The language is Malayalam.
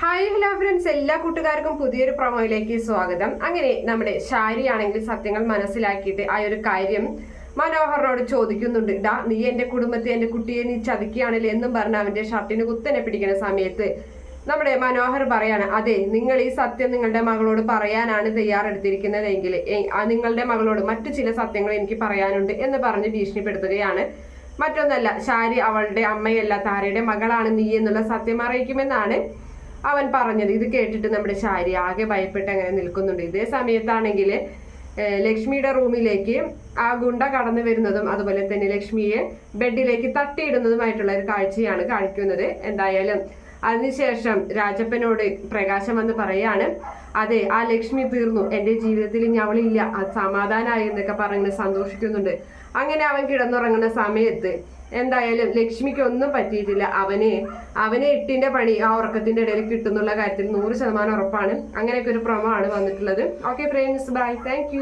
ഹായ് ഹലോ ഫ്രണ്ട്സ് എല്ലാ കൂട്ടുകാർക്കും പുതിയൊരു പ്രൊമോയിലേക്ക് സ്വാഗതം. അങ്ങനെ നമ്മുടെ ഷാരി ആണെങ്കിൽ സത്യങ്ങൾ മനസ്സിലാക്കിയിട്ട് ആ ഒരു കാര്യം മനോഹറിനോട് ചോദിക്കുന്നുണ്ട്. ഡാ നീ എന്റെ കുടുംബത്തെ എന്റെ കുട്ടിയെ നീ ചതിക്കുകയാണല്ലേ? എന്നും പറഞ്ഞ് അവന്റെ ഷർട്ടിന് കുത്തനെ പിടിക്കുന്ന സമയത്ത് നമ്മുടെ മനോഹർ പറയാണ് അതെ നിങ്ങൾ ഈ സത്യം നിങ്ങളുടെ മകളോട് പറയാനാണ് തയ്യാറെടുത്തിരിക്കുന്നതെങ്കിൽ നിങ്ങളുടെ മകളോട് മറ്റു ചില സത്യങ്ങൾ എനിക്ക് പറയാനുണ്ട് എന്ന് പറഞ്ഞ് ഭീഷണിപ്പെടുത്തുകയാണ്. മറ്റൊന്നല്ല ഷാരി അവളുടെ അമ്മയല്ല താരയുടെ മകളാണ് നീ എന്നുള്ള സത്യം അറിയിക്കുമെന്നാണ് അവൻ പറഞ്ഞത്. ഇത് കേട്ടിട്ട് നമ്മുടെ ശാരി ആകെ ഭയപ്പെട്ട് അങ്ങനെ നിൽക്കുന്നുണ്ട്. ഇതേ സമയത്താണെങ്കിൽ ലക്ഷ്മിയുടെ റൂമിലേക്ക് ആ ഗുണ്ട കടന്നു വരുന്നതും അതുപോലെ തന്നെ ലക്ഷ്മിയെ ബെഡിലേക്ക് തട്ടിയിടുന്നതുമായിട്ടുള്ള ഒരു കാഴ്ചയാണ് കാണിക്കുന്നത്. എന്തായാലും അതിനുശേഷം രാജപ്പനോട് പ്രകാശം വന്ന് പറയാണ് അതെ ആ ലക്ഷ്മി തീർന്നു. എന്റെ ജീവിതത്തിൽ ഇനി അവളില്ല. അത് സമാധാനമായി എന്നൊക്കെ പറഞ്ഞ് സന്തോഷിക്കുന്നുണ്ട്. അങ്ങനെ അവൻ കിടന്നുറങ്ങുന്ന സമയത്ത് എന്തായാലും ലക്ഷ്മിക്ക് ഒന്നും പറ്റിയിട്ടില്ല. അവനെ അവനെ എട്ടിന്റെ പണി ആ ഉറക്കത്തിന്റെ ഇടയിൽ കിട്ടുന്നുള്ള കാര്യത്തിൽ നൂറ് ശതമാനം ഉറപ്പാണ്. അങ്ങനെയൊക്കെ ഒരു പ്രൊമോ ആണ് വന്നിട്ടുള്ളത്. Okay friends bye thank